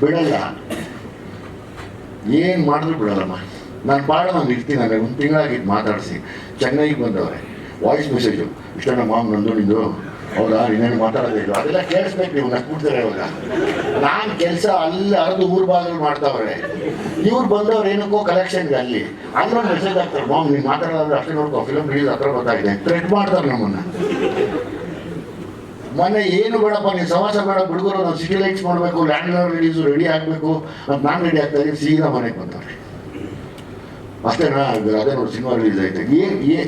ಬಿಡಲ್ಲ. ಏನು ಮಾಡಿದ್ರು ಬಿಡಲ್ಲಮ್ಮ. ನಾನು ಭಾಳ ಒಂದು ಇರ್ತೀನಿ ನನಗೆ ಒಂದು ತಿಂಗಳಾಗಿದ್ದು ಮಾತಾಡಿಸಿ. ಚೆನ್ನೈಗೆ ಬಂದವ್ರೆ. ವಾಯ್ಸ್ ಮೆಸೇಜು ಇಷ್ಟ ಮಾಮ್ ನಂದು, ನಿಂದು. ಹೌದಾ? ಇನ್ನೇನು ಮಾತಾಡೋದಿಲ್ಲ ಅದೆಲ್ಲ ಕೇಳಿಸ್ಬೇಕು ನೀವು ನಕ್ಬಿಡ್ತಾರೆ ಇವಾಗ ನಾನು ಕೆಲಸ ಅಲ್ಲಿ ಅರ್ಧ ಊರು ಬಾಗಿಲು ಮಾಡ್ತಾವ್ರೆ. ಇವ್ರು ಬಂದವ್ರು ಏನಕ್ಕೋ ಕಲೆಕ್ಷನ್ಗೆ ಅಲ್ಲಿ. ಅಂದ್ರೆ ಮೆಸೇಜ್ ಆಗ್ತಾರೆ ಮಾಮ್ ನೀವು ಮಾತಾಡೋದ್ರೆ ಅಷ್ಟೇ ನೋಡ್ಕೋ. ಫಿಲಮ್ ರಿಲೀಸ್ ಹತ್ರ ಗೊತ್ತಾಗಿದೆ. ಥ್ರೆಟ್ ಮಾಡ್ತಾರೆ ನಮ್ಮನ್ನು. ಮೊನ್ನೆ ಏನು ಬೇಡಪ್ಪ ನೀವು ಸಮಾಜ ಬೇಡ ಹುಡುಗರು ನಾವು ಸಿಟಿ ಲೈಟ್ಸ್ ಮಾಡಬೇಕು ಲ್ಯಾಂಡ್ ರಿಲೀಸು ರೆಡಿ ಆಗಬೇಕು ಅಂತ ನಾನು ರೆಡಿ ಆಗ್ತಾ ಇದ್ದೀನಿ, ಸೀದಾ ಮನೆಗೆ ಬಂತಾರೆ ಅಷ್ಟೇನಾ ಅದೇ ನೋಡಿ ಸಿನಿಮಾ ರಿಲೀಸ್ ಆಯ್ತು. ಏನು ಏ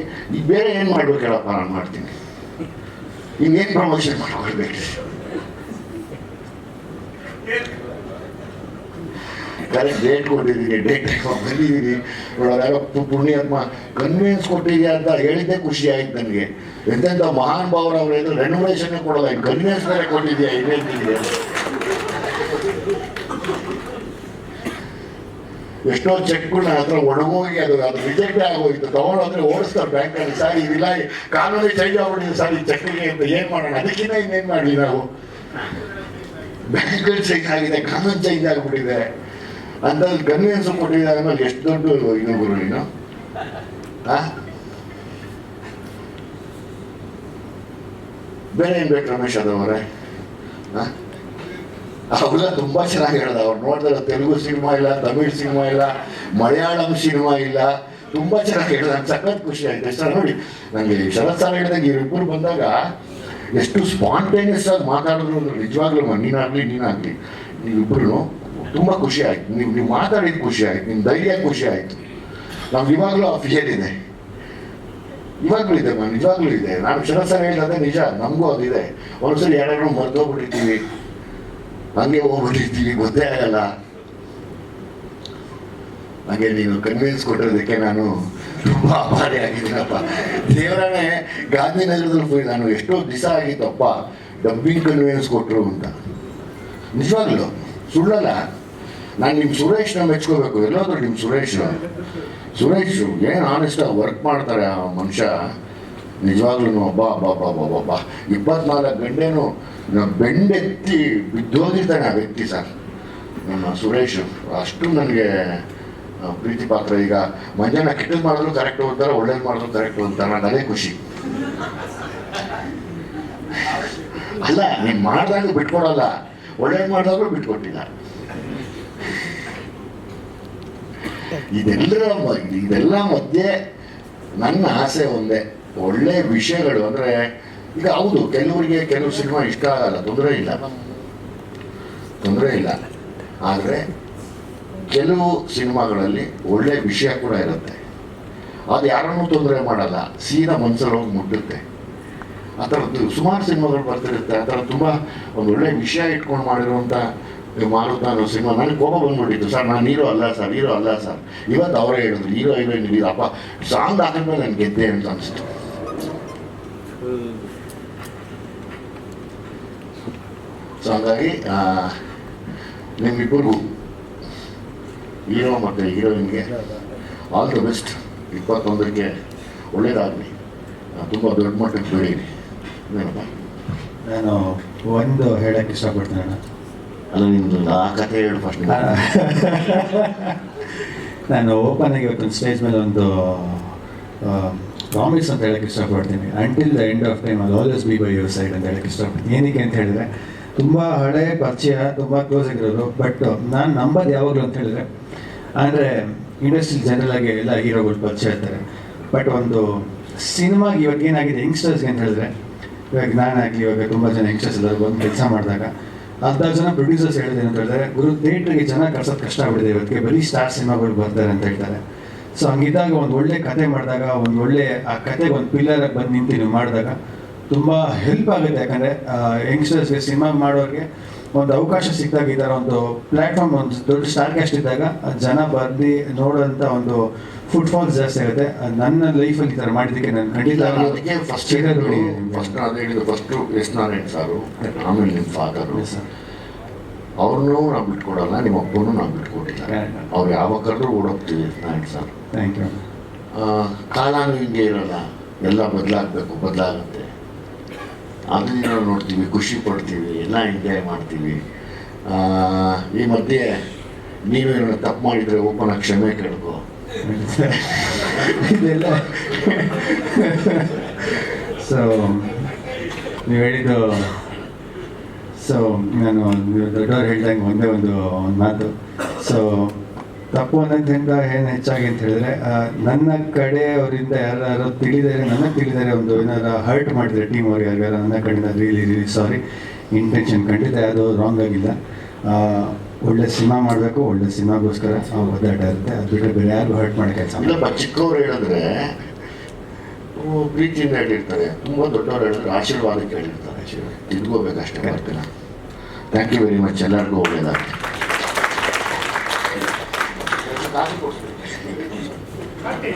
ಬೇರೆ ಏನು ಮಾಡ್ಬೇಕು ಹೇಳಪ್ಪ, ನಾನು ಮಾಡ್ತೀನಿ. ಇನ್ನೇನು ಪ್ರಮೋಷನ್ ಮಾಡ್ಕೊಳ್ಬೇಕು ಕರೆಕ್ಟ್ ಡೇಟ್ ಕೊಟ್ಟಿದ್ದೀನಿ ಡೇಟ್ ಬಂದಿದ್ದೀನಿ ನೋಡೋದಾಗ ಪುಣ್ಯಾತ್ಮ ಕನ್ವಿನ್ಸ್ ಕೊಟ್ಟಿದ್ಯಾ ಅಂತ ಹೇಳಿದ್ದೆ ಖುಷಿ ಆಯ್ತು ನನಗೆ. ಎಂತೆಂಥ ಮಹಾನ್ ಭಾವರು ಅವ್ರು ಏನು ರೆನೋವೇಷನ್ ಕೊಡಲ್ಲ ಕನ್ವಿನ್ಸ್ ಬೇರೆ ಕೊಟ್ಟಿದ್ಯಾ ಇದೇನಿದೆ ಎಷ್ಟೋ ಚೆಕ್ಗಳನ್ನ ಹತ್ರ ಒಣಗೋಗಿ ಅದು ಅದು ರಿಜೆಕ್ಟ್ ಆಗೋಯ್ತು. ತಗೊಂಡೋದ್ರೆ ಓಡಿಸ್ತಾರೆ ಬ್ಯಾಂಕಲ್ಲಿ ಸರ್, ಇದಿಲ್ಲ ಕಾನೂನು ಚೇಂಜ್ ಆಗ್ಬಿಟ್ಟಿದೆ, ಸರ್, ಈ ಚೆಕ್ಗೆ ಅಂತ ಏನು ಮಾಡೋಣ? ಅದಕ್ಕಿಂತ ಇನ್ನೇನು ಮಾಡಲಿ ನಾವು? ಬ್ಯಾಂಕ್ಗಳು ಚೇಂಜ್ ಆಗಿದೆ, ಕಾನೂನು ಚೇಂಜ್ ಆಗಿಬಿಟ್ಟಿದೆ. ಅಂತ ಕನ್ವಿನ್ಸ್ ಕೊಟ್ಟಿದ್ದಾಗ ಮೇಲೆ ಎಷ್ಟು ದೊಡ್ಡ ಇದು ಗುರು ನೀನು? ಬೇರೆ ಏನು ಬೇಕು ರಮೇಶ್ ಅದವರೇ ಅವೆಲ್ಲ ತುಂಬ ಚೆನ್ನಾಗಿ ಹೇಳ್ದ ಅವ್ರು ನೋಡಿದ್ರೆ, ತೆಲುಗು ಸಿನಿಮಾ ಇಲ್ಲ, ತಮಿಳ್ ಸಿನಿಮಾ ಇಲ್ಲ, ಮಲಯಾಳಂ ಸಿನಿಮಾ ಇಲ್ಲ. ತುಂಬ ಚೆನ್ನಾಗಿ ಹೇಳ್ದ ನಂಗೆ ಸಖತ್ ಖುಷಿ ಆಯ್ತು. ಸರ್ ನೋಡಿ. ನನಗೆ ಶರತ್ ಸರ್ ಹೇಳಿದಾಗ ಇವರಿಬ್ಬರು ಬಂದಾಗ ಎಷ್ಟು ಸ್ಪಾಂಟೇನಿಯಸ್ ಆಗಿ ಮಾತಾಡಿದ್ರು ನಿಜವಾಗ್ಲೂ ನೀನಾಗ್ಲಿ ನೀನಾಗ್ಲಿ ನೀವಿಬ್ರು ತುಂಬ ಖುಷಿ ಆಯ್ತು ನೀವು ನೀವು ಮಾತಾಡಿದ ಖುಷಿ ಆಯ್ತು ನಿಮ್ಮ ಧೈರ್ಯ ಖುಷಿ ಆಯ್ತು ನಮ್ಗೆ ಇವಾಗಲೂ ಆ ಇದೆ ಇವಾಗಲೂ ಇದೆ ಮ್ಯಾಮ್ ನಿಜವಾಗ್ಲೂ ಇದೆ ನಾನು ಶರತ್ ಸರ್ ಹೇಳಿದ್ರೆ ನಿಜ ನಮಗೂ ಅದಿದೆ ಒಂದ್ಸರಿ ಯಾರು ಮರ್ತೋಗ್ಬಿಟ್ಟಿರ್ತೀವಿ ಹಂಗೆ ಹೋಗ್ಬಿಟ್ಟಿರ್ತೀವಿ ಗೊತ್ತೇ ಆಗಲ್ಲ ಹಾಗೆ ನೀನು ಕನ್ವಿನ್ಸ್ ಕೊಟ್ಟಿರೋದಕ್ಕೆ ನಾನು ತುಂಬ ಅಪಾರಿ ಆಗಿದ್ದೀನಪ್ಪ ಗಾಂಧಿನಗರದಲ್ಲಿ ಹೋಗಿ ನಾನು ಎಷ್ಟೋ ದಿವಸ ಆಗಿತ್ತಪ್ಪ ಡಬ್ಬಿಂಗ್ ಕನ್ವಿನ್ಸ್ ಕೊಟ್ಟರು ಅಂತ ನಿಜವಾಗ್ಲು ಸುಳ್ಳಲ್ಲ ನಾನು ನಿಮ್ಮ ಸುರೇಶ್ನ ಮೆಚ್ಕೋಬೇಕು. ಎಲ್ಲಾದ್ರೂ ನಿಮ್ಮ ಸುರೇಶ್ ಸುರೇಶ್ ಏನು ಆನೆಸ್ಟಾಗಿ ವರ್ಕ್ ಮಾಡ್ತಾರೆ ಆ ಮನುಷ್ಯ. ನಿಜವಾಗ್ಲೂ ಅಬ್ಬಾ ಬಾ ಬಾ ಅಬ್ಬಾ ಬಾ ಇಪ್ಪತ್ನಾಲ್ಕು ಗಂಟೆನೂ ಬೆಂಡೆತ್ತಿ ಬಿದ್ದೋಗಿರ್ತಾನೆ ಆ ವ್ಯಕ್ತಿ ಸರ್. ನಮ್ಮ ಸುರೇಶ್, ಅಷ್ಟು ನನಗೆ ಪ್ರೀತಿ ಪಾತ್ರ. ಈಗ ಮಧ್ಯಾಹ್ನ ಕೆಟ್ಟದ್ದು ಮಾಡಿದ್ರು ಕರೆಕ್ಟ್ ಓದ್ತಾರೆ ಒಳ್ಳೇದು ಮಾಡಿದ್ರು ಕರೆಕ್ಟ್ ಓದ್ತಾರೆ ನನಗೆ ಖುಷಿ. ಅಲ್ಲ, ನೀನು ಮಾಡ್ದಂಗೆ ಬಿಟ್ಕೊಡಲ್ಲ. ಒಳ್ಳೇದು ಮಾಡಿದ್ರು ಬಿಟ್ಕೊಟ್ಟಿಲ್ಲ. ಇದೆಲ್ಲರ ಇದೆಲ್ಲ ಮಧ್ಯೆ ನನ್ನ ಆಸೆ ಒಂದೇ. ಒಳ್ಳೆ ವಿಷಯಗಳು ಅಂದರೆ, ಈಗ ಹೌದು, ಕೆಲವರಿಗೆ ಕೆಲವು ಸಿನಿಮಾ ಇಷ್ಟ ಆಗಲ್ಲ, ತೊಂದರೆ ಇಲ್ಲ. ತೊಂದರೆ ಇಲ್ಲ. ಆದರೆ ಕೆಲವು ಸಿನಿಮಾಗಳಲ್ಲಿ ಒಳ್ಳೆ ವಿಷಯ ಕೂಡ ಇರುತ್ತೆ. ಅದು ಯಾರನ್ನೂ ತೊಂದರೆ ಮಾಡಲ್ಲ. ಸೀದಾ ಮನಸ್ಸಲ್ಲಿ ಹೋಗಿ ಮುಟ್ಟುತ್ತೆ. ಆ ಥರದ್ದು ಸುಮಾರು ಸಿನಿಮಾಗಳು ಬರ್ತಿರುತ್ತೆ. ಆ ಥರ ತುಂಬ ಒಂದು ಒಳ್ಳೆ ವಿಷಯ ಇಟ್ಕೊಂಡು ಮಾಡಿರುವಂಥ ಮಾರುತ ನಾನು ಸಿನಿಮಾ ನನಗೆ ಕೋಪ ಬಂದ್ಬಿಟ್ಟಿತ್ತು ಸರ್, ನಾನು ಹೀರೋ ಅಲ್ಲ ಸರ್, ಹೀರೋ ಅಲ್ಲ ಸರ್. ಇವತ್ತು ಅವರೇ ಹೇಳಿದ್ರು, ಹೀರೋ ಹೀರೋಯಿನ್ ಇದು ಅಪ್ಪ ಸಾಂಗ್ ಹಾಕಿದ್ಮೇಲೆ ನನಗೆ ಗೆದ್ದೆ ಅಂತ ಅನಿಸ್ತು. ಸೊ ಹಂಗಾಗಿ ನಿಮ್ಮಿಬ್ಬರಿಗೂ ಹೀರೋ ಮತ್ತು ಹೀರೋಯಿನ್ಗೆ ಆಲ್ ದ ಬೆಸ್ಟ್ ಇಪ್ಪತ್ತೊಂದಕ್ಕೆ ಒಳ್ಳೇದಾಗಲಿ. ತುಂಬ ದೊಡ್ಡ ಮಟ್ಟಕ್ಕೆ ಬೆಳೀರಿ ನಾನು ಒಂದು ಹೇಳಕ್ಕೆ ಇಷ್ಟಪಡ್ತೀನಿ ಅಣ್ಣ. ಅಲ್ಲ ನಿಮ್ದು ಆ ಕಥೆ ಹೇಳು ಫಸ್ಟ್ ನಾನು ಓಪನ್ ಆಗಿ ಇವತ್ತೊಂದು ಸ್ಟೇಜ್ ಮೇಲೆ ಒಂದು ಪ್ರಾಮಿಸ್ ಅಂತ ಹೇಳಕ್ಕೆ ಇಷ್ಟಪಡ್ತೀನಿ. Until the end of time ಅಲ್ಲಿ always be by your side ಅಂತ ಹೇಳಕ್ಕೆ ಇಷ್ಟಪಡ್ತೀನಿ. ಏನಕ್ಕೆ ಅಂತ ಹೇಳಿದ್ರೆ, ತುಂಬ ಹಳೆ ಪರಿಚಯ, ತುಂಬ ಕ್ಲೋಸ್ ಆಗಿರೋದು ಬಟ್ ನಾನು ನಂಬೋದು ಯಾವಾಗಲೂ ಅಂತ ಹೇಳಿದ್ರೆ, ಅಂದರೆ ಇಂಡಸ್ಟ್ರಿ ಜನರಲ್ ಆಗಿ ಎಲ್ಲ ಹೀರೋಗಳು ಪರಿಚಯ ಇರ್ತಾರೆ. ಬಟ್ ಒಂದು ಸಿನಿಮಾಗೆ ಇವಾಗ ಏನಾಗಿದೆ ಯಂಗ್ಸ್ಟರ್ಸ್ಗೆ ಅಂತ ಹೇಳಿದ್ರೆ, ಇವಾಗ ನಾನಾಗಲಿ, ಇವಾಗ ತುಂಬ ಜನ ಯಂಗ್ಸ್ಟರ್ಸ್ ಎಲ್ಲರೂ ಬಂದು ಕೆಲಸ ಮಾಡಿದಾಗ ಅರ್ಧ ಜನ ಪ್ರೊಡ್ಯೂಸರ್ಸ್ ಹೇಳಿದೆ ಅಂತ ಹೇಳಿದ್ರೆ, ಗುರು ಥಿಯೇಟ್ರಿಗೆ ಜನ ಕಳ್ಸೋದು ಕಷ್ಟ ಆಗ್ಬಿಟ್ಟಿದೆ ಇವತ್ತಿಗೆ. ಬರೀ ಸ್ಟಾರ್ ಸಿನಿಮಾಗಳು ಬರ್ತಾರೆ ಅಂತ ಹೇಳ್ತಾರೆ. ಸೊ ಹಂಗಿದ್ದಾಗ ಒಂದು ಒಳ್ಳೆ ಕತೆ ಮಾಡಿದಾಗ, ಒಂದು ಒಳ್ಳೆ ಆ ಕತೆಗೆ ಒಂದು ಪಿಲ್ಲರ್ ಬಂದು ನಿಂತು ನೀವು ಮಾಡಿದಾಗ ತುಂಬ ಹೆಲ್ಪ್ ಆಗುತ್ತೆ. ಯಾಕಂದರೆ ಯಂಗ್ಸ್ಟರ್ಸ್ಗೆ ಸಿನಿಮಾ ಮಾಡೋರಿಗೆ ಒಂದು ಅವಕಾಶ ಸಿಕ್ಕಿದಾಗ ಈ ಒಂದು ಪ್ಲಾಟ್ಫಾರ್ಮ್ ಒಂದು ದೊಡ್ಡ ಸ್ಟಾರ್ ಕ್ಯಾಸ್ಟ್ ಇದ್ದಾಗ ಜನ ಬರ್ದು ನೋಡೋಂಥ ಒಂದು ಫುಟ್ಫಾಲ್ಸ್ ಜಾಸ್ತಿ ಆಗುತ್ತೆ. ಅದ್ ನನ್ನ ಲೈಫಲ್ಲಿ ಅಲ್ಲಿ ಥರ ಮಾಡಿದ್ದಕ್ಕೆ ನಾನು ಖಂಡಿತ ಅದಕ್ಕೆ ಫಸ್ಟ್ ನೋಡಿ ಫಸ್ಟ್ ಅದು ಹೇಳಿದ್ರು ಫಸ್ಟು ಎಸ್ ನಾರಾಯಣ್ ಸಾರು ಆಮೇಲೆ ನಿಮ್ಮ ಫಾದರು ಅವ್ರನ್ನೂ ನಾವು ಬಿಟ್ಕೊಡಲ್ಲ ನಿಮ್ಮ ಅಪ್ಪನೂ ನಾವು ಬಿಟ್ಕೊಟ್ಟಿಲ್ಲ. ಅವ್ರು ಯಾವಾಗ ಕರೆದ್ರು ಓಡೋಗ್ತೀವಿ ನಾರಾಯಣ್ ಸರ್. ಥ್ಯಾಂಕ್ ಯು ಕಾಲಾನು ಹಿಂಗೆ ಇರಲ್ಲ. ಎಲ್ಲ ಬದಲಾಗಬೇಕು ಬದಲಾಗುತ್ತೆ. ಅದನ್ನ ನಾವು ನೋಡ್ತೀವಿ ಖುಷಿ ಪಡ್ತೀವಿ ಎಲ್ಲ ಎಂಜಾಯ್ ಮಾಡ್ತೀವಿ. ಈ ಮಧ್ಯೆ ನೀವೇನು ತಪ್ಪು ಮಾಡಿದರೆ ಓಪನ್ ಕ್ಷಮೆ ಕೇಳ್ಕೊ. ಇದೆಲ್ಲ. ಸೊ ನೀವು ಹೇಳಿದ್ದು ಸೊ ನಾನು ದೊಡ್ಡವ್ರು ಹೇಳ್ದಂಗೆ ಒಂದೇ ಒಂದು ಒಂದು ಮಾತು. ಸೊ ತಪ್ಪು ಅನ್ನೋದ್ರಿಂದ ಏನು ಹೆಚ್ಚಾಗಿ ಅಂತ ಹೇಳಿದ್ರೆ ನನ್ನ ಕಡೆಯವರಿಂದ ಯಾರು ತಿಳಿದರೆ ನನಗೆ ತಿಳಿದರೆ ಒಂದು ಏನಾರು ಹರ್ಟ್ ಮಾಡಿದ್ರೆ ಟೀಮ್ ಅವ್ರಿಗೆ ಯಾರು ನನ್ನ ಕಡೆಯಿಂದ ರೀಲಿ ರೀಲಿ ಸಾರಿ ಇಂಟೆನ್ಷನ್ ಖಂಡಿತ ಯಾವುದೋ ರಾಂಗ್ ಆಗಿಲ್ಲ. ಒಳ್ಳೆ ಸಿನಿಮಾ ಮಾಡಬೇಕು ಒಳ್ಳೆ ಸಿನಿಮಾಗೋಸ್ಕರ ಒದ್ದಾಟ ಇರುತ್ತೆ. ಅದು ಬಿಟ್ಟರೆ ಬೇರೆ ಯಾರು ಹರ್ಟ್ ಮಾಡೋ ಕೆಲಸ ಇಲ್ಲಪ್ಪ ಚಿಕ್ಕವ್ರು ಹೇಳಿದ್ರೆ ಓ, ಪ್ರೀತಿಯಿಂದ ಹೇಳಿರ್ತಾರೆ. ತುಂಬ ದೊಡ್ಡವ್ರು ಹೇಳಿದ್ರೆ ಆಶೀರ್ವಾದಕ್ಕೆ ಹೇಳಿರ್ತಾರೆ. ತಿದ್ಕೋಬೇಕಷ್ಟೇ ಬರ್ತೀರ ಥ್ಯಾಂಕ್ ಯು ವೆರಿ ಮಚ್ ಎಲ್ಲರಿಗೂ ಒಳ್ಳೆಯದಾಗಲಿ Okay.